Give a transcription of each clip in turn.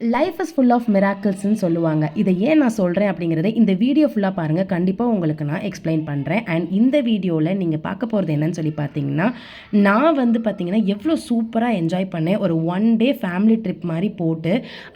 Life is full of மிராக்கிள்ஸ்னு சொல்லுவாங்க. இதை ஏன் நான் சொல்கிறேன் அப்படிங்கிறத இந்த வீடியோ ஃபுல்லாக பாருங்கள் கண்டிப்பாக உங்களுக்கு நான் எக்ஸ்பிளைன் பண்ணுறேன் அண்ட் இந்த வீடியோவில் நீங்கள் பார்க்க போகிறது என்னன்னு சொல்லி பார்த்தீங்கன்னா நான் வந்து பார்த்தீங்கன்னா எவ்வளோ சூப்பராக என்ஜாய் பண்ணேன். ஒரு ஒன் டே ஃபேமிலி ட்ரிப் மாதிரி போட்டு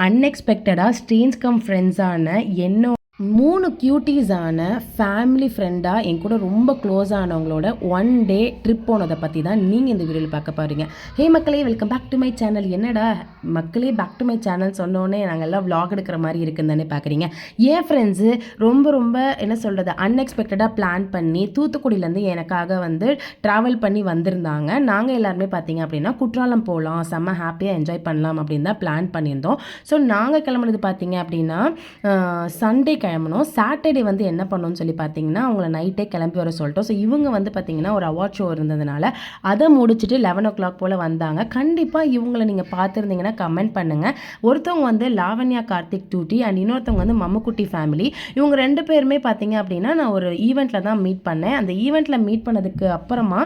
அன்எக்ஸ்பெக்டடாக ஸ்ட்ரேஞ்ச் கம் ஃப்ரெண்ட்ஸான என்னோட மூணு க்யூட்டீஸான ஃபேமிலி ஃப்ரெண்டாக என் கூட ரொம்ப க்ளோஸ் ஆனவங்களோட ஒன் டே ட்ரிப் போனதை பற்றி தான் நீங்கள் இந்த வீடியோவில் பார்க்க போகிறீங்க ஹே மக்களே welcome back to my channel என்னடா மக்களே பேக் டு மை சேனல் சொன்னோன்னே நாங்கள் எல்லாம் விளாக் எடுக்கிற மாதிரி இருக்குன்னு தானே பார்க்குறீங்க. என் ஃப்ரெண்ட்ஸு ரொம்ப ரொம்ப என்ன சொல்கிறது அன்எக்ஸ்பெக்டடாக பிளான் பண்ணி தூத்துக்குடியிலேருந்து எனக்காக வந்து ட்ராவல் பண்ணி வந்திருந்தாங்க. நாங்கள் எல்லாருமே பார்த்தீங்க அப்படின்னா குற்றாலம் போகலாம் செம்ம ஹாப்பியாக என்ஜாய் பண்ணலாம் அப்படின்னு தான் பிளான் பண்ணியிருந்தோம். ஸோ நாங்கள் கிளம்புனது பார்த்தீங்க அப்படின்னா சண்டே கிளம்பணும். சாட்டர்டே வந்து என்ன பண்ணோம்னு சொல்லி பார்த்தீங்கன்னா அவங்கள நைட்டே கிளம்பி வர சொல்லிட்டோம். ஸோ இவங்க வந்து பார்த்தீங்கன்னா ஒரு அவார்ட் ஷோ இருந்ததுனால அதை முடிச்சுட்டு லெவன் ஓ கிளாக் போல் வந்தாங்க. கண்டிப்பாக இவங்களை நீங்கள் பார்த்துருந்தீங்கன்னா கமெண்ட் பண்ணுங்கள் ஒருத்தவங்க வந்து லாவண்யா கார்த்திக் டூட்டி அண்ட் இன்னொருத்தவங்க வந்து மம்முக்குட்டி ஃபேமிலி இவங்க ரெண்டு பேருமே பார்த்தீங்க அப்படின்னா நான் ஒரு ஈவெண்ட்டில் தான் மீட் பண்ணேன். அந்த ஈவெண்ட்டில் மீட் பண்ணதுக்கு அப்புறமா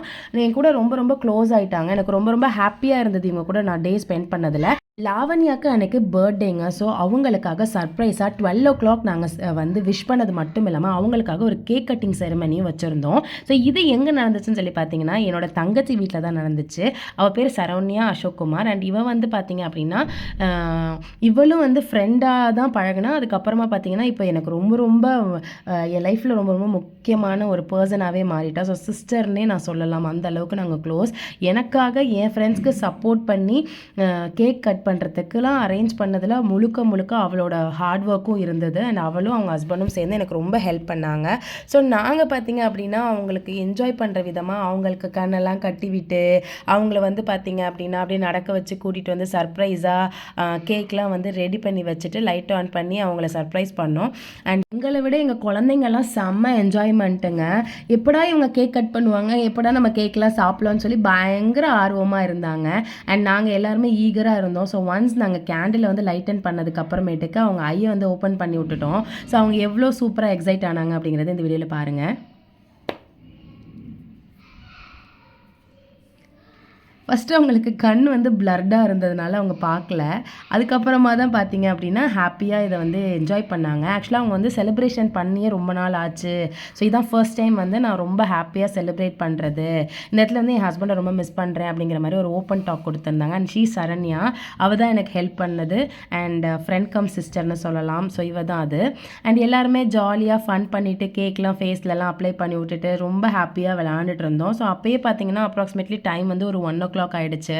என் கூட ரொம்ப ரொம்ப க்ளோஸ் ஆகிட்டாங்க எனக்கு ரொம்ப ரொம்ப ஹாப்பியாக இருந்தது. இவங்க கூட நான் டே ஸ்பெண்ட் பண்ணதில். லாவண்யாக்கு எனக்கு பர்த்டேங்க ஸோ அவங்களுக்காக சர்ப்ரைஸாக டுவெல் ஓ கிளாக் நாங்கள் வந்து விஷ் பண்ணது மட்டும் இல்லாமல் அவங்களுக்காக ஒரு கேக் கட்டிங் செரமனியும் வச்சுருந்தோம். ஸோ இது எங்கே நடந்துச்சுன்னு சொல்லி பார்த்தீங்கன்னா என்னோட தங்கச்சி வீட்டில் தான் நடந்துச்சு. அவள் பேர் சரவண்யா அசோக் குமார் அண்ட் இவன் வந்து பார்த்தீங்க அப்படின்னா இவளும் வந்து ஃப்ரெண்டாக தான் பழகினா அதுக்கப்புறமா பார்த்தீங்கன்னா இப்போ எனக்கு ரொம்ப ரொம்ப என் லைஃப்பில் ரொம்ப ரொம்ப முக்கியமான ஒரு பர்சனாகவே மாறிட்டா. ஸோ சிஸ்டர்னே நான் சொல்லலாம். அந்த அளவுக்கு நாங்கள் க்ளோஸ் எனக்காக என் ஃப்ரெண்ட்ஸ்க்கு சப்போர்ட் பண்ணி கேக் கட் பண்ணுறதுக்குலாம் அரேஞ்ச் பண்ணதில் முழுக்க முழுக்க அவளோட ஹார்ட் ஒர்க்கும் இருந்தது. அண்ட் அவளும் அவங்க ஹஸ்பண்டும் சேர்ந்து எனக்கு ரொம்ப ஹெல்ப் பண்ணாங்க. ஸோ நாங்கள் பார்த்தீங்க அப்படின்னா அவங்களுக்கு என்ஜாய் பண்ணுற விதமாக அவங்களுக்கு கண்ணெல்லாம் கட்டி விட்டு அவங்கள வந்து பார்த்தீங்க அப்படின்னா அப்படியே நடக்க வச்சு கூட்டிகிட்டு வந்து சர்ப்ரைஸாக கேக்லாம் வந்து ரெடி பண்ணி வச்சுட்டு லைட் ஆன் பண்ணி அவங்கள சர்ப்ரைஸ் பண்ணோம். அண்ட் எங்களை விட எங்கள் குழந்தைங்கெல்லாம் செம்ம என்ஜாய்மெண்ட்டுங்க எப்படா இவங்க கேக் கட் பண்ணுவாங்க? எப்படா நம்ம கேக்லாம் சாப்பிடலாம்னு சொல்லி பயங்கர ஆர்வமாக இருந்தாங்க. அண்ட் நாங்கள் எல்லாருமே ஈகராக இருந்தோம். ஸோ ஒன்ஸ் நாங்கள் கேண்டில் வந்து லைட்டன் பண்ணதுக்கு அப்புறமேட்டுக்கு அவங்க ஐயை வந்து ஓப்பன் பண்ணி விட்டுட்டோம். ஸோ அவங்க எவ்வளோ சூப்பராக எக்ஸைட் ஆனாங்க அப்படிங்கிறது இந்த வீடியோவில் பாருங்கள் ஃபஸ்ட்டு அவங்களுக்கு கண் வந்து பிளர்டாக இருந்ததுனால அவங்க பார்க்கல. அதுக்கப்புறமா தான் பார்த்தீங்க அப்படின்னா ஹாப்பியாக இதை வந்து என்ஜாய் பண்ணாங்க. ஆக்சுவலாக அவங்க வந்து செலிப்ரேஷன் பண்ணியே ரொம்ப நாள் ஆச்சு. ஸோ இதான் ஃபர்ஸ்ட் டைம் வந்து நான் ரொம்ப ஹாப்பியாக செலிப்ரேட் பண்ணுறது இந்த இடத்துல வந்து என் ஹஸ்பண்டை ரொம்ப மிஸ் பண்ணுறேன் அப்படிங்கிற மாதிரி ஒரு ஓப்பன் டாக் கொடுத்துருந்தாங்க. அண்ட் ஷீ சரண்யா அவள் தான் எனக்கு ஹெல்ப் பண்ணது. அண்ட் ஃப்ரெண்ட் கம் சிஸ்டர்னு சொல்லலாம். ஸோ இவ தான் அது. அண்ட் எல்லாருமே ஜாலியாக ஃபன் பண்ணிவிட்டு கேக்லாம் ஃபேஸ்லலாம் அப்ளை பண்ணி விட்டுட்டு ரொம்ப ஹாப்பியாக விளாண்டுட்டு இருந்தோம். ஸோ அப்போயே பார்த்தீங்கன்னா அப்ராக்சிமேட்லி டைம் வந்து ஒரு ஒன் ஓ கிளாக் ஆகிடுச்சு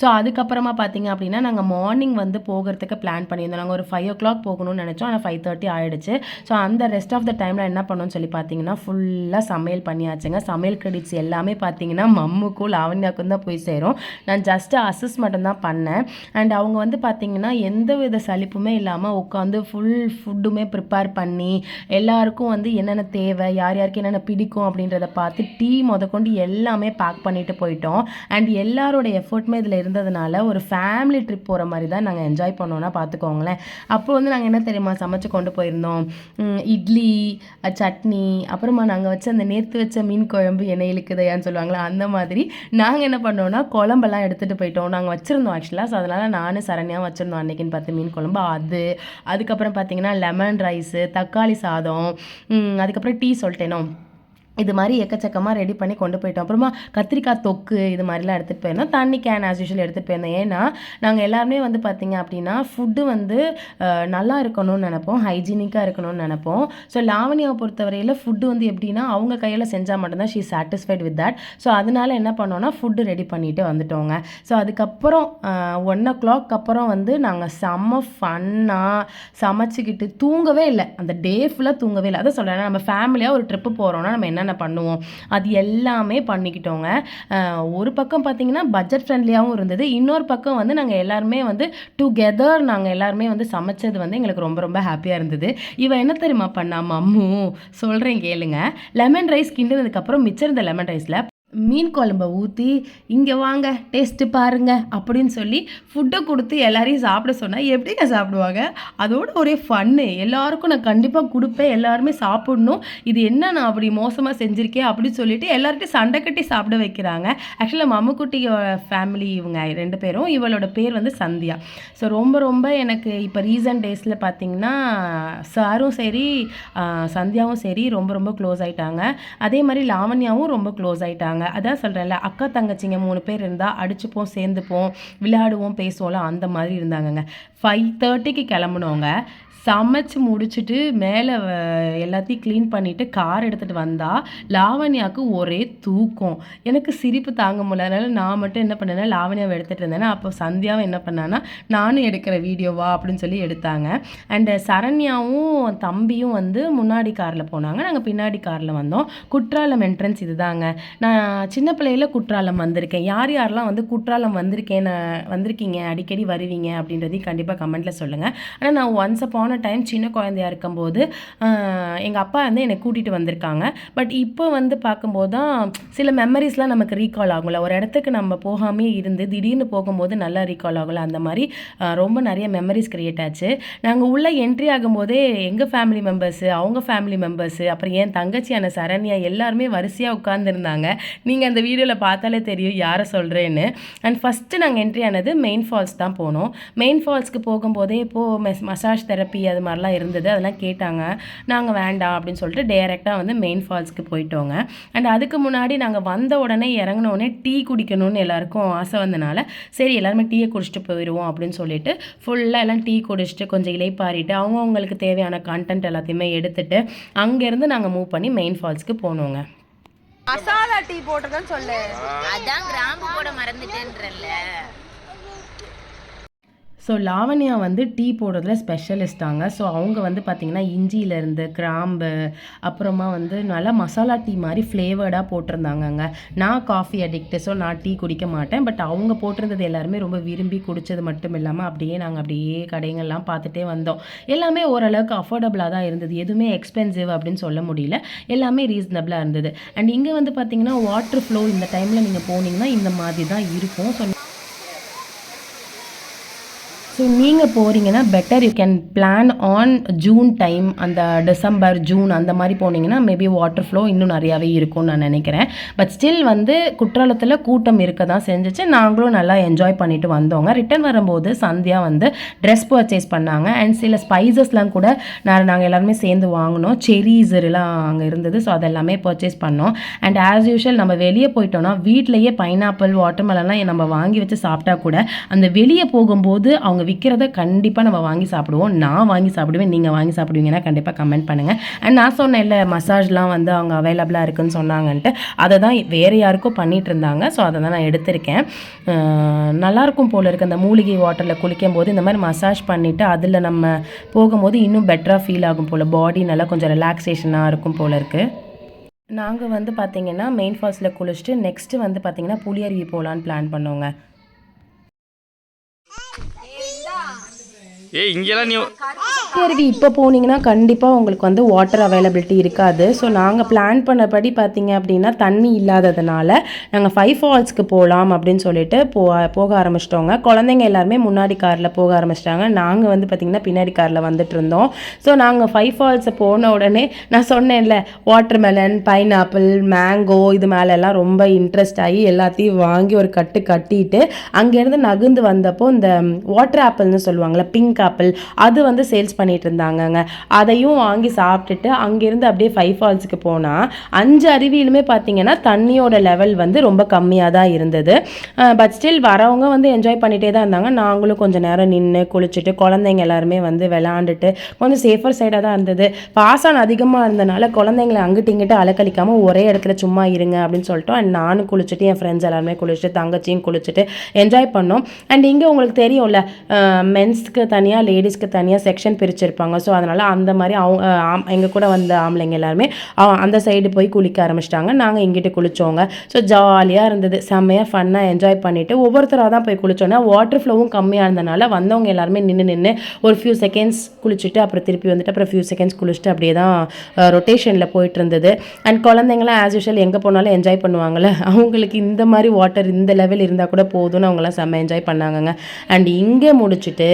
ஸோ அதுக்கப்புறமா பார்த்தீங்க அப்படின்னா நாங்கள் மார்னிங் வந்து போகிறதுக்கு பிளான் பண்ணியிருந்தோம். நாங்கள் ஒரு ஃபைவ் ஓ கிளாக் போகணும்னு நினச்சோம். ஆனால் ஃபைவ் தேர்ட்டி ஆகிடுச்சு ஸோ அந்த ரெஸ்ட் ஆஃப் த டைமில் என்ன பண்ணோம்னு சொல்லி பார்த்தீங்கன்னா ஃபுல்லாக சமையல் பண்ணியாச்சுங்க. சமையல் கிரெடிட்ஸ் எல்லாமே பார்த்தீங்கன்னா மம்முக்கும் லாவண்யாக்கும் தான் போய் சேரும். நான் ஜஸ்ட்டு அசஸ் மட்டும் தான் பண்ணேன். அண்ட் அவங்க வந்து பார்த்தீங்கன்னா எந்த வித சலிப்புமே இல்லாமல் உட்காந்து ஃபுல் ஃபுட்டுமே ப்ரிப்பேர் பண்ணி எல்லாருக்கும் வந்து என்னென்ன தேவை யார் யாருக்கு என்னென்ன பிடிக்கும் அப்படின்றத பார்த்து டீ முதக்கொண்டு எல்லாமே பேக் பண்ணிட்டு போயிட்டோம். அண்ட் எல்லாரோட எஃபர்ட்டுமே இதில் இருந்ததுனால ஒரு ஃபேமிலி ட்ரிப் போகிற மாதிரி தான் நாங்கள் என்ஜாய் பண்ணோன்னா பார்த்துக்கோங்களேன் அப்போ வந்து நாங்கள் என்ன தெரியுமா சமைச்சு கொண்டு போயிருந்தோம்? இட்லி சட்னி அப்புறமா நாங்கள் வச்ச அந்த நேர்த்து வச்ச மீன் குழம்பு எண்ணெய் இழுக்குதையான்னு சொல்லுவாங்களா அந்த மாதிரி நாங்கள் என்ன பண்ணோம்னா குழம்பெல்லாம் எடுத்துகிட்டு போயிட்டோம். நாங்கள் வச்சுருந்தோம் ஆக்சுவலாக ஸோ அதனால் நானும் சரணியாக வச்சுருந்தோம் அன்னைக்குன்னு பார்த்து மீன் குழம்பு. அது அதுக்கப்புறம் பார்த்தீங்கன்னா லெமன் ரைஸு தக்காளி சாதம் அதுக்கப்புறம் டீ சொல்லிட்டேனோ. இது மாதிரி எக்கச்சக்கமாக ரெடி பண்ணி கொண்டு போயிட்டோம். அப்புறமா கத்திரிக்காய் தொக்கு இது மாதிரிலாம் எடுத்துகிட்டு போயிருந்தோம். தண்ணி கேன் ஆஸ் யூஷுவல் எடுத்துகிட்டு போயிருந்தோம். ஏன்னா நாங்கள் எல்லாருமே வந்து பார்த்திங்க அப்படின்னா ஃபுட்டு வந்து நல்லா இருக்கணும்னு நினைப்போம். ஹைஜீனிக்காக இருக்கணும்னு நினைப்போம். ஸோ லாவணியாவை பொறுத்தவரையில் ஃபுட்டு வந்து எப்படின்னா அவங்க கையில் செஞ்சால் மட்டும்தான் she satisfied with that so அதனால என்ன பண்ணோன்னா ஃபுட்டு ரெடி பண்ணிட்டு வந்துட்டோங்க. ஸோ அதுக்கப்புறம் ஒன் ஓ கிளாக் அப்புறம் வந்து நாங்கள் செம்ம ஃபன்னாக சமைச்சிக்கிட்டு தூங்கவே இல்லை. அந்த டே ஃபுல்லாக தூங்கவே இல்லை. அதான் சொல்கிறேன் நம்ம ஃபேமிலியாக ஒரு ட்ரிப்பு போகிறோன்னா நம்ம என்ன என்னென்ன பண்ணுவோம் அது எல்லாமே பண்ணிக்கிட்டோங்க. ஒரு பக்கம் பார்த்தீங்கன்னா பட்ஜெட் ஃப்ரெண்ட்லியாகவும் இருந்தது. இன்னொரு பக்கம் வந்து நாங்கள் எல்லாருமே வந்து டுகெதர் நாங்கள் எல்லாருமே வந்து சமைச்சது வந்து எங்களுக்கு ரொம்ப ரொம்ப ஹாப்பியாக இருந்தது. இவன் என்ன தெரியுமா பண்ணா? மம்மு சொல்கிறேன் கேளுங்க. லெமன் ரைஸ் கிண்டினதுக்கப்புறம் மிச்சம் இருந்த லெமன் ரைஸில் மீன் குழம்ப ஊற்றி இங்கே வாங்க டேஸ்ட்டு பாருங்கள் அப்படின்னு சொல்லி ஃபுட்டை கொடுத்து எல்லாரையும் சாப்பிட சொன்னால் எப்படிங்க சாப்பிடுவாங்க? அதோட ஒரே ஃபன்னு எல்லாருக்கும் நான் கண்டிப்பாக கொடுப்பேன். எல்லாருமே சாப்பிடணும். இது என்ன நான் அப்படி மோசமாக செஞ்சுருக்கேன் அப்படின்னு சொல்லிட்டு எல்லார்ட்டையும் சண்டை கட்டி சாப்பிட வைக்கிறாங்க. ஆக்சுவலாக மம்முக்குட்டியோட ஃபேமிலி இவங்க ரெண்டு பேரும். இவளோட பேர் வந்து சந்தியா. ஸோ ரொம்ப ரொம்ப எனக்கு இப்போ ரீசன்ட் டேஸில் பார்த்தீங்கன்னா சாரும் சரி சந்தியாவும் சரி ரொம்ப ரொம்ப க்ளோஸ் ஆகிட்டாங்க அதே மாதிரி லாவண்யாவும் ரொம்ப க்ளோஸ் ஆகிட்டாங்க ஆயிட்டாங்க அதான் சொல்கிறேன்ல அக்கா தங்கச்சிங்க மூணு பேர் இருந்தால் அடிச்சுப்போம் சேர்ந்துப்போம் விளையாடுவோம் பேசுவோம்ல அந்த மாதிரி இருந்தாங்கங்க. ஃபைவ் தேர்ட்டிக்கு கிளம்புனவங்க சமைச்சு முடிச்சுட்டு மேலே எல்லாத்தையும் க்ளீன் பண்ணிவிட்டு கார் எடுத்துகிட்டு வந்தால் லாவண்யாவுக்கு ஒரே தூக்கம். எனக்கு சிரிப்பு தாங்க முடியல. அதனால் நான் மட்டும் என்ன பண்ணேன்னா லாவண்யாவை எடுத்துகிட்டு இருந்தேன்னா அப்போ சந்தியாவும் என்ன பண்ணான்னா நானும் எடுக்கிற வீடியோவா? அப்படின்னு சொல்லி எடுத்தாங்க. அண்டு சரண்யாவும் தம்பியும் வந்து முன்னாடி காரில் போனாங்க. நாங்கள் பின்னாடி காரில் வந்தோம். குற்றாலம் என்ட்ரன்ஸ் இதுதாங்க. நான் சின்ன பிள்ளையில குற்றாலம் வந்திருக்கேன். யார் யாரெல்லாம் வந்து குற்றாலம் வந்திருக்கேன் வந்திருக்கீங்க? அடிக்கடி வருவீங்க? அப்படின்றதையும் கண்டிப்பாக கமெண்ட்டில் சொல்லுங்கள் ஆனால் நான் ஒன்ஸ் அப்பான டைம் சின்ன குழந்தையா இருக்கும்போது எங்கள் அப்பா வந்து என்னை கூட்டிகிட்டு வந்திருக்காங்க. பட் இப்போ வந்து பார்க்கும்போது தான் சில மெமரிஸ்லாம் நமக்கு ரீகால் ஆகும்ல. ஒரு இடத்துக்கு நம்ம போகாமே இருந்து திடீர்னு போகும்போது நல்லா ரீகால் ஆகும்ல. அந்த மாதிரி ரொம்ப நிறைய மெமரிஸ் க்ரியேட் ஆச்சு. நாங்கள் உள்ளே என்ட்ரி ஆகும்போதே எங்கள் ஃபேமிலி மெம்பர்ஸு அவங்க ஃபேமிலி மெம்பர்ஸு அப்புறம் என் தங்கச்சியான சரண்யா எல்லாருமே வரிசையாக உட்காந்துருந்தாங்க நீங்கள் அந்த வீடியோவில் பார்த்தாலே தெரியும் யாரை சொல்கிறேன்னு அண்ட் ஃபஸ்ட்டு நாங்கள் என்ட்ரி ஆனது மெயின் ஃபால்ஸ் தான் போனோம். மெயின் ஃபால்ஸ்க்கு போகும்போதே இப்போது மெஸ் மசாஜ் தெரப்பி அது மாதிரிலாம் இருந்தது. அதெல்லாம் கேட்டாங்க. நாங்கள் வேண்டாம் அப்படின்னு சொல்லிட்டு டேரெக்டாக வந்து மெயின் ஃபால்ஸ்க்கு போயிட்டோங்க. அண்ட் அதுக்கு முன்னாடி நாங்கள் வந்த உடனே இறங்கின உடனே டீ குடிக்கணும்னு எல்லாருக்கும் ஆசை வந்தனால சரி எல்லாருமே டீயை குடிச்சிட்டு போயிடுவோம் அப்படின்னு சொல்லிட்டு ஃபுல்லாக எல்லாம் டீ குடிச்சிட்டு கொஞ்சம் இலைப்பாரிட்டு அவங்கவுங்களுக்கு தேவையான கண்டென்ட் எல்லாத்தையுமே எடுத்துட்டு அங்கேருந்து நாங்கள் மூவ் பண்ணி மெயின் ஃபால்ஸ்க்கு போனோங்க. மசாலா டீ போட்டதுன்னு சொல்லு. அதான் கிராம்பு போட மறந்துட்டேன்றல்ல. ஸோ லாவண்யா வந்து டீ போடுறதுல ஸ்பெஷலிஸ்டாங்க ஸோ அவங்க வந்து பார்த்திங்கன்னா இஞ்சியிலேருந்து கிராம்பு அப்புறமா வந்து நல்லா மசாலா டீ மாதிரி ஃப்ளேவர்டாக போட்டிருந்தாங்கங்க. நான் காஃபி அடிக்ட் ஸோ நான் டீ குடிக்க மாட்டேன். பட் அவங்க போட்டிருந்தது எல்லாருமே ரொம்ப விரும்பி குடித்தது மட்டும் இல்லாமல் அப்படியே நாங்கள் அப்படியே கடைங்கள்லாம் பார்த்துட்டே வந்தோம். எல்லாமே ஓரளவுக்கு அஃபோர்டபுளாக தான் இருந்தது. எதுவுமே எக்ஸ்பென்சிவ் அப்படின்னு சொல்ல முடியல. எல்லாமே ரீசனபிளாக இருந்தது. அண்ட் இங்கே வந்து பார்த்திங்கன்னா வாட்டர் ஃப்ளோ இந்த டைமில் நீங்கள் போனீங்கன்னா இந்த மாதிரி தான் இருக்கும். ஸோ ஸோ நீங்கள் போகிறீங்கன்னா better you can plan on June time அந்த டிசம்பர் ஜூன் அந்த மாதிரி போனீங்கன்னா மேபி வாட்டர் ஃப்ளோ இன்னும் நிறையாவே இருக்கும்னு நான் நினைக்கிறேன். பட் ஸ்டில் வந்து குற்றாலத்தில் கூட்டம் இருக்க தான் செஞ்சுச்சு. நாங்களும் நல்லா என்ஜாய் பண்ணிட்டு வந்தோங்க. ரிட்டர்ன் வரும்போது சந்தியா வந்து ட்ரெஸ் பர்ச்சேஸ் பண்ணாங்க. அண்ட் சில ஸ்பைசஸ்லாம் கூட நான் நாங்கள் எல்லாருமே சேர்ந்து வாங்கினோம். செரீஸ் எல்லாம் அங்கே இருந்தது. ஸோ அதெல்லாமே பர்ச்சேஸ் பண்ணோம். அண்ட் ஆஸ் யூஷுவல் நம்ம வெளியே போயிட்டோம்னா வீட்லேயே பைனாப்பிள் வாட்டர்மெலன்லாம் நம்ம வாங்கி வச்சு சாப்பிட்டா கூட அந்த வெளியே போகும்போது அவங்க விற்கிறத கண்டிப்பாக நம்ம வாங்கி சாப்பிடுவோம். நான் வாங்கி சாப்பிடுவேன் நீங்கள் வாங்கி சாப்பிடுவீங்கன்னா கண்டிப்பாக கமெண்ட் பண்ணுங்கள் அண்ட் நான் சொன்னேன் இல்லை மசாஜ்லாம் வந்து அவங்க அவைலபிளாக இருக்குன்னு சொன்னாங்கன்ட்டு அதை தான் வேறு யாருக்கும் பண்ணிகிட்டு இருந்தாங்க. ஸோ அதை தான் நான் எடுத்திருக்கேன். நல்லாயிருக்கும் போல இருக்குது அந்த மூலிகை வாட்டரில் குளிக்கும் போது இந்த மாதிரி மசாஜ் பண்ணிவிட்டு அதில் நம்ம போகும்போது இன்னும் பெட்டராக ஃபீல் ஆகும் போல். பாடி நல்லா கொஞ்சம் ரிலாக்ஸேஷனாக இருக்கும் போல் இருக்குது நாங்கள் வந்து பார்த்திங்கன்னா மெயின் ஃபால்ஸில் குளிச்சுட்டு நெக்ஸ்ட்டு வந்து பார்த்திங்கன்னா புளியருவி போகலான்னு பிளான் பண்ணோங்க. ஏ இங்கெல்லாம் நீ அருவி இப்போ போனீங்கன்னா கண்டிப்பாக உங்களுக்கு வந்து வாட்டர் அவைலபிலிட்டி இருக்காது. ஸோ நாங்கள் பிளான் பண்ணபடி பார்த்தீங்க அப்படின்னா தண்ணி இல்லாததுனால நாங்கள் ஃபைவ் ஃபால்ஸ்க்கு போகலாம் அப்படின்னு சொல்லிட்டு போ போக ஆரம்பிச்சிட்டோங்க. குழந்தைங்க எல்லாருமே முன்னாடி காரில் போக ஆரம்பிச்சிட்டாங்க. நாங்கள் வந்து பார்த்திங்கன்னா பின்னாடி காரில் வந்துட்டு இருந்தோம் ஸோ நாங்கள் ஃபைவ் ஃபால்ஸை போன உடனே நான் சொன்னேன்ல வாட்டர் மெலன் பைனாப்பிள் மேங்கோ இது மேலெல்லாம் ரொம்ப இன்ட்ரெஸ்ட் ஆகி எல்லாத்தையும் வாங்கி ஒரு கட்டு கட்டிட்டு அங்கேருந்து நகுந்து வந்தப்போ இந்த வாட்டர் ஆப்பிள்னு சொல்லுவாங்கள்ல பிங்க் ஆப்பிள் அது வந்து சேல்ஸ் பண்ணிட்டு இருந்தாங்கங்க அதையும் வாங்கி சாப்பிட்டுட்டு அங்கேருந்து அப்படியே ஃபைவ் ஃபால்ஸுக்கு போனால் அஞ்சு அருவியிலுமே பார்த்தீங்கன்னா தண்ணியோட லெவல் வந்து ரொம்ப கம்மியாக தான் இருந்தது. பட் ஸ்டில் வரவங்க வந்து என்ஜாய் பண்ணிகிட்டே தான் இருந்தாங்க. நாங்களும் கொஞ்சம் நேரம் நின்று குளிச்சுட்டு குழந்தைங்க எல்லாருமே வந்து விளாண்டுட்டு கொஞ்சம் சேஃபர் சைடாக தான் இருந்தது. பாசான் அதிகமாக இருந்தனால குழந்தைங்களை அங்கிட்டு இங்கிட்டு அலக்கழிக்காமல் ஒரே இடத்துல சும்மா இருங்க அப்படின்னு சொல்லிட்டோம். அண்ட் நானும் குளிச்சுட்டு என் ஃப்ரெண்ட்ஸ் எல்லாருமே குளிச்சுட்டு தங்கச்சியும் குளிச்சுட்டு என்ஜாய் பண்ணோம். அண்ட் இங்கே உங்களுக்கு தெரியும்ல மென்ஸ்க்கு தனியாக லேடிஸ்க்கு தனியாக செக்ஷன் பிரிச்சிருப்பாங்க. ஸோ அதனால் அந்த மாதிரி அவங்க எங்கள் கூட வந்த ஆம்பளைங்க எல்லாருமே அந்த சைடு போய் குளிக்க ஆரம்பிச்சிட்டாங்க. நாங்கள் இங்கிட்டு குளித்தோங்க ஸோ ஜாலியாக இருந்தது. செம்மையாக ஃபன்னாக என்ஜாய் பண்ணிவிட்டு ஒவ்வொருத்தராக தான் போய் குளித்தோன்னா வாட்டர் ஃப்ளோவும் கம்மியாக இருந்தனால வந்தவங்க எல்லாருமே நின்று நின்று ஒரு ஃபியூ செகண்ட்ஸ் குளிச்சுட்டு அப்புறம் திருப்பி வந்துட்டு அப்புறம் ஃபியூ செகண்ட்ஸ் குளிச்சுட்டு அப்படியே தான் ரொட்டேஷனில் போயிட்டு இருந்தது. அண்ட் குழந்தைங்களாம் ஆஸ் யூஷுவல் எங்கே போனாலும் என்ஜாய் பண்ணுவாங்கள்ல அவங்களுக்கு இந்த மாதிரி வாட்டர் இந்த லெவல் இருந்தால் கூட போதும்னு அவங்களாம் செம்ம என்ஜாய் பண்ணாங்கங்க. அண்ட் இங்கே முடிச்சுட்டு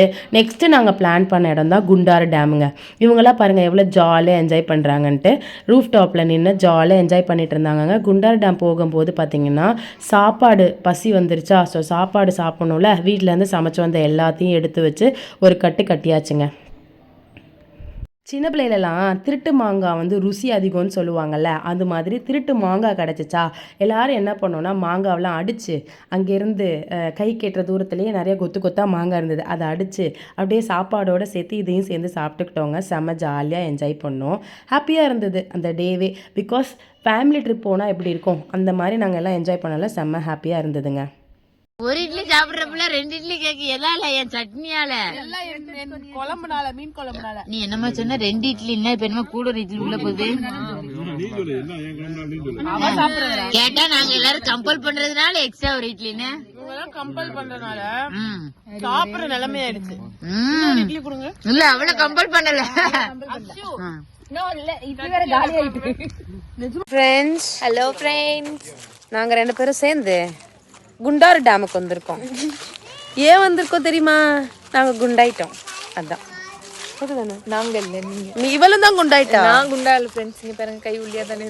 ஃபஸ்ட்டு நாங்கள் பிளான் பண்ண இடம் தான் குண்டாறு டேமுங்க. இவங்களாம் பாருங்கள் எவ்வளோ ஜாலியாக என்ஜாய் பண்ணுறாங்கன்ட்டு ரூஃப் டாப்பில் நின்று ஜாலியாக என்ஜாய் பண்ணிட்டு இருந்தாங்கங்க. குண்டாறு டேம் போகும்போது பார்த்தீங்கன்னா சாப்பாடு பசி வந்துருச்சா? ஸோ சாப்பாடு சாப்பிடணும்ல? வீட்டிலேருந்து சமைச்சு வந்த எல்லாத்தையும் எடுத்து வச்சு ஒரு கட்டு கட்டியாச்சுங்க. சின்ன பிள்ளையிலலாம் திருட்டு மாங்காய் வந்து ருசி அதிகம்னு சொல்லுவாங்கல்ல அது மாதிரி திருட்டு மாங்காய் கிடச்சிச்சா? எல்லாரும் என்ன பண்ணோன்னா மாங்காவெலாம் அடித்து அங்கேருந்து கை கேட்டுற தூரத்துலேயே நிறைய கொத்து கொத்தாக மாங்காய் இருந்தது. அதை அடித்து அப்படியே சாப்பாடோடு சேர்த்து இதையும் சேர்ந்து சாப்பிட்டுக்கிட்டோங்க செம்ம ஜாலியாக என்ஜாய் பண்ணோம். ஹாப்பியாக இருந்தது அந்த டேவே பிகாஸ் ஃபேமிலி ட்ரிப் போனால் எப்படி இருக்கும்? அந்த மாதிரி நாங்கள் எல்லாம் என்ஜாய் பண்ணல. செம்ம ஹாப்பியாக இருந்ததுங்க. ஒரு இட்லி சாப்பிடுறப்பல ரெண்டு இட்லி கேக்கு எதால என் சட்னியால. குழம்புனால மீன் குழம்புனால. நீ என்னமா சொன்ன? ரெண்டு இட்லி என்ன இப்ப என்னமா கூட ஒரு இட்லி உள்ள போகுது. கேட்டா நாங்க எல்லாரும் கம்பல் பண்றதுனால எக்ஸ்ட்ரா ஒரு இட்லின்னு. கம்பல் பண்றதுனால. சாப்பிடுற நிலைமை ஆயிடுச்சு ம். இட்லி கொடுங்க. இல்ல அவள கம்பல் பண்ணல. ஃப்ரெண்ட்ஸ் ஹலோ ஃப்ரெண்ட்ஸ் நாங்கள் ரெண்டு பேரும் சேர்ந்து குண்டாறு டேமுக்கு வந்திருக்கோம். ஏன் வந்திருக்கோம் தெரியுமா? நாங்கள் குண்டாயிட்டோம். அதான். நாங்க இல்ல நீங்க. நீ இவளும் தான் குண்டாயிட்டா? நான் குண்டால ஃப்ரெண்ட்ஸ் இங்க பாருங்க கை உள்ளியா தானே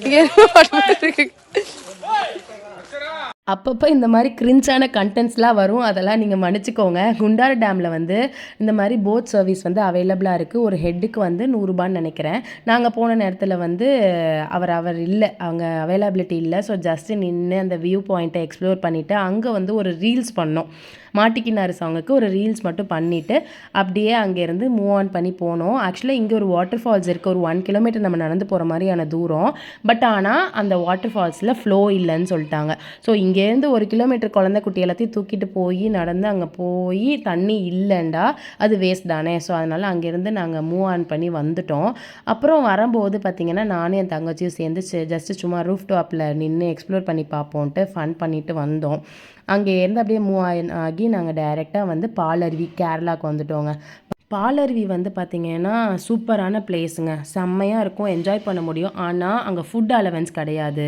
அப்பப்போ இந்த மாதிரி கிரிஞ்சான கண்டென்ட்ஸ்லாம் வரும். அதெல்லாம் நீங்கள் மன்னிச்சுக்கோங்க. குண்டார டேமில் வந்து இந்த மாதிரி போட் சர்வீஸ் வந்து அவைலபிளாக இருக்குது ஒரு ஹெட்டுக்கு வந்து நூறுரூபான்னு நினைக்கிறேன். நாங்கள் போன நேரத்தில் வந்து அவர் அவர் இல்லை. அவங்க அவைலபிலிட்டி இல்லை. ஸோ ஜஸ்ட் நின்று அந்த வியூ பாயிண்ட்டை எக்ஸ்ப்ளோர் பண்ணிவிட்டு அங்கே வந்து ஒரு ரீல்ஸ் பண்ணோம். மாட்டிக்கினார் சாங்குக்கு. ஒரு ரீல்ஸ் மட்டும் பண்ணிவிட்டு அப்படியே அங்கேருந்து மூவ் ஆன் பண்ணி போனோம். ஆக்சுவலாக இங்கே ஒரு வாட்டர் ஃபால்ஸ் இருக்குது ஒரு ஒன் கிலோமீட்டர் நம்ம நடந்து போகிற மாதிரியான தூரம். பட் ஆனால் அந்த வாட்டர் ஃபால்ஸில் ஃப்ளோ இல்லைன்னு சொல்லிட்டாங்க. ஸோ இங்கேருந்து ஒரு கிலோமீட்டர் குழந்தை குட்டி எல்லாத்தையும் தூக்கிட்டு போய் நடந்து அங்கே போய் தண்ணி இல்லைண்டா அது வேஸ்ட் தானே. ஸோ அதனால் அங்கேருந்து நாங்கள் மூவ் ஆன் பண்ணி வந்துட்டோம். அப்புறம் வரும்போது பார்த்திங்கன்னா நானும் என் தங்கச்சியும் சேர்ந்து ஜஸ்ட் சும்மா ரூஃப் டாப்பில் நின்று எக்ஸ்ப்ளோர் பண்ணி பார்ப்போன்ட்டு ஃபன் பண்ணிட்டு வந்தோம். அங்கே இருந்து அப்படியே மூவ் ஆகி நாங்கள் டைரெக்டாக வந்து பாலருவி கேரளாவுக்கு வந்துட்டோங்க. பாலருவி வந்து பார்த்திங்கன்னா சூப்பரான பிளேஸுங்க செம்மையாக இருக்கும். என்ஜாய் பண்ண முடியும். ஆனால் அங்கே ஃபுட் அலவன்ஸ் கிடையாது.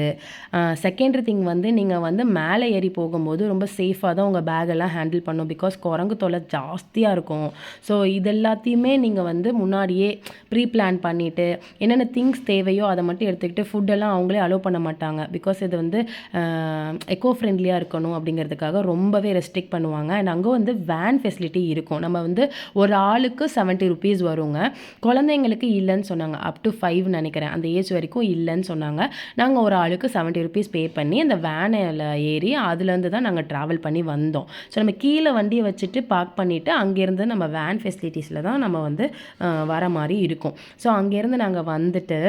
செகண்டரி திங் வந்து நீங்கள் வந்து மேலே ஏறி போகும்போது ரொம்ப சேஃபாக தான் உங்கள் பேகெல்லாம் ஹேண்டில் பண்ணும். பிகாஸ் குரங்கு தொலை ஜாஸ்தியாக இருக்கும். ஸோ இது எல்லாத்தையுமே நீங்கள் வந்து முன்னாடியே ப்ரீ பிளான் பண்ணிவிட்டு என்னென்ன திங்ஸ் தேவையோ அதை மட்டும் எடுத்துக்கிட்டு ஃபுட்டெல்லாம் அவங்களே அலோவ் பண்ண மாட்டாங்க. பிகாஸ் இது வந்து எக்கோ ஃப்ரெண்ட்லியாக இருக்கணும் அப்படிங்கிறதுக்காக ரொம்பவே ரெஸ்ட்ரிக்ட் பண்ணுவாங்க. அண்ட் அங்கே வந்து வேன் ஃபெசிலிட்டி இருக்கும். நம்ம வந்து ஒரு ஆளுக்கு செவன்ட்டி ருபீஸ் வருங்க. குழந்தைங்களுக்கு இல்லைன்னு சொன்னாங்க. அப் டு ஃபைவ் நினைக்கிறேன். அந்த ஏஜ் வரைக்கும் இல்லைன்னு சொன்னாங்க. நாங்கள் ஒரு ஆளுக்கு செவன்ட்டி ருபீஸ் பே பண்ணி அந்த வேனில் ஏறி அதுலேருந்து தான் நாங்கள் ட்ராவல் பண்ணி வந்தோம். ஸோ நம்ம கீழே வண்டியை வச்சுட்டு பார்க் பண்ணிவிட்டு அங்கேருந்து நம்ம வேன் ஃபெசிலிட்டிஸில் தான் நம்ம வந்து வர மாதிரி இருக்கும். ஸோ அங்கேருந்து நாங்கள் வந்துட்டு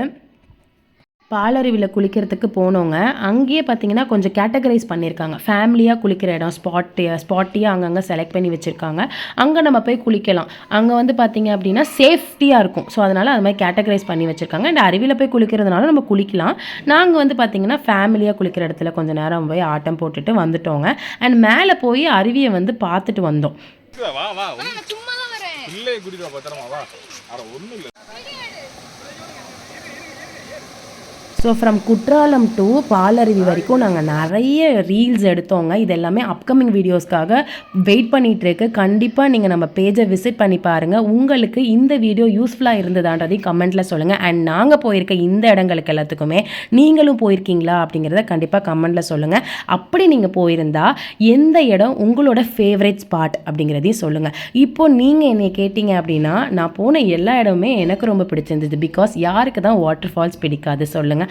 பாலருவியில் குளிக்கிறதுக்கு போனவங்க அங்கேயே பார்த்தீங்கன்னா கொஞ்சம் கேட்டகரைஸ் பண்ணியிருக்காங்க ஃபேமிலியாக குளிக்கிற இடம் ஸ்பாட்டு ஸ்பாட்டியாக அங்கங்கே செலக்ட் பண்ணி வச்சுருக்காங்க. அங்கே நம்ம போய் குளிக்கலாம். அங்கே வந்து பார்த்தீங்க அப்படின்னா சேஃப்டியாக இருக்கும். ஸோ அதனால் அது மாதிரி கேட்டகரைஸ் பண்ணி வச்சுருக்காங்க. அண்ட் அருவியில் போய் குளிக்கிறதுனால நம்ம குளிக்கலாம். நாங்கள் வந்து பார்த்தீங்கன்னா ஃபேமிலியாக குளிக்கிற இடத்துல கொஞ்சம் நேரம் போய் ஆட்டம் போட்டுட்டு வந்துட்டோங்க. அண்ட் மேலே போய் அருவியை வந்து பார்த்துட்டு வந்தோம். வா வா பிள்ளைய கூட்டிட்டு வா பத்திரமா வா. அட ஒண்ணும் இல்ல. So from Courtallam to Palaruvi வரைக்கும் நாங்கள் நிறைய ரீல்ஸ் எடுத்தோங்க. இது எல்லாமே அப்கமிங் வீடியோஸ்க்காக வெயிட் பண்ணிகிட்ருக்கு கண்டிப்பாக நீங்கள் நம்ம பேஜை விசிட் பண்ணி பாருங்கள் உங்களுக்கு இந்த வீடியோ யூஸ்ஃபுல்லாக இருந்ததான்றதையும் கமெண்ட்டில் சொல்லுங்கள் அண்ட் நாங்கள் போயிருக்க இந்த இடங்களுக்கு எல்லாத்துக்குமே நீங்களும் போயிருக்கீங்களா அப்படிங்கிறத கண்டிப்பாக கமெண்ட்டில் சொல்லுங்கள் அப்படி நீங்கள் போயிருந்தா எந்த இடம் உங்களோட ஃபேவரட் ஸ்பாட் அப்படிங்கிறதையும் சொல்லுங்கள் இப்போ நீங்கள் என்னை கேட்டிங்க அப்படின்னா நான் போன எல்லா இடமுமே எனக்கு ரொம்ப பிடிச்சிருந்தது. பிகாஸ் யாருக்கு தான் வாட்டர் ஃபால்ஸ் பிடிக்காது சொல்லுங்கள்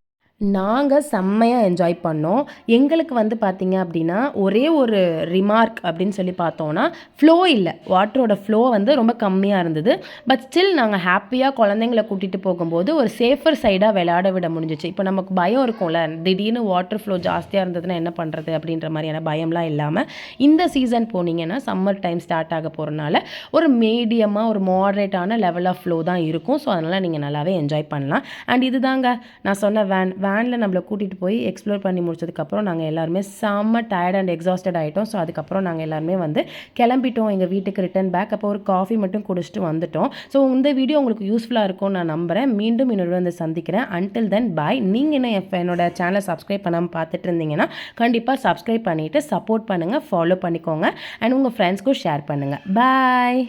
நாங்கள் செம்மையாக என்ஜாய் பண்ணோம். எங்களுக்கு வந்து பார்த்திங்க அப்படின்னா ஒரே ஒரு ரிமார்க் அப்படின்னு சொல்லி பார்த்தோன்னா ஃப்ளோ இல்லை. வாட்டரோட ஃப்ளோ வந்து ரொம்ப கம்மியாக இருந்தது. பட் ஸ்டில் நாங்கள் ஹாப்பியாக குழந்தைங்கள கூட்டிகிட்டு போகும்போது ஒரு சேஃபர் சைடாக விளையாட விட முடிஞ்சிச்சு. இப்போ நமக்கு பயம் இருக்கும்ல திடீர்னு வாட்டர் ஃப்ளோ ஜாஸ்தியாக இருந்ததுன்னா என்ன பண்ணுறது அப்படின்ற மாதிரியான பயம்லாம் இல்லாமல் இந்த சீசன் போனீங்கன்னா சம்மர் டைம் ஸ்டார்ட் ஆக போகிறனால ஒரு மீடியமாக ஒரு மாடரேட்டான லெவல் ஆஃப் ஃப்ளோ தான் இருக்கும். ஸோ அதனால் நீங்கள் நல்லாவே என்ஜாய் பண்ணலாம். அண்ட் இதுதாங்க நான் சொன்ன வேன் வேன் வேனில் நம்மளை கூட்டிகிட்டு போய் எக்ஸ்ப்ளோர் பண்ணி முடிச்சதுக்கப்புறம் நாங்கள் எல்லாருமே செம்ம டயர்ட் அண்ட் எக்ஸாஸ்டட் ஆகிட்டோம் ஸோ அதுக்கப்புறம் நாங்கள் எல்லாருமே வந்து கிளம்பிட்டோம். எங்கள் வீட்டுக்கு ரிட்டர்ன் பேக் அப்போ ஒரு காஃபி மட்டும் குடிச்சிட்டு வந்துட்டோம். ஸோ இந்த வீடியோ உங்களுக்கு யூஸ்ஃபுல்லாக இருக்கும்னு நான் நம்புகிறேன் மீண்டும் இன்னொரு வந்து சந்திக்கிறேன். அன்டில் தென் பாய் நீங்கள் இன்னும் என் என்னோட சேனலை சப்ஸ்கிரைப் பண்ணாமல் பார்த்துட்டு இருந்தீங்கன்னா கண்டிப்பாக சப்ஸ்கிரைப் பண்ணிவிட்டு சப்போர்ட் பண்ணுங்கள் ஃபாலோ பண்ணிக்கோங்க. அண்ட் உங்கள் ஃப்ரெண்ட்ஸ்க்கும் ஷேர் பண்ணுங்கள் பாய்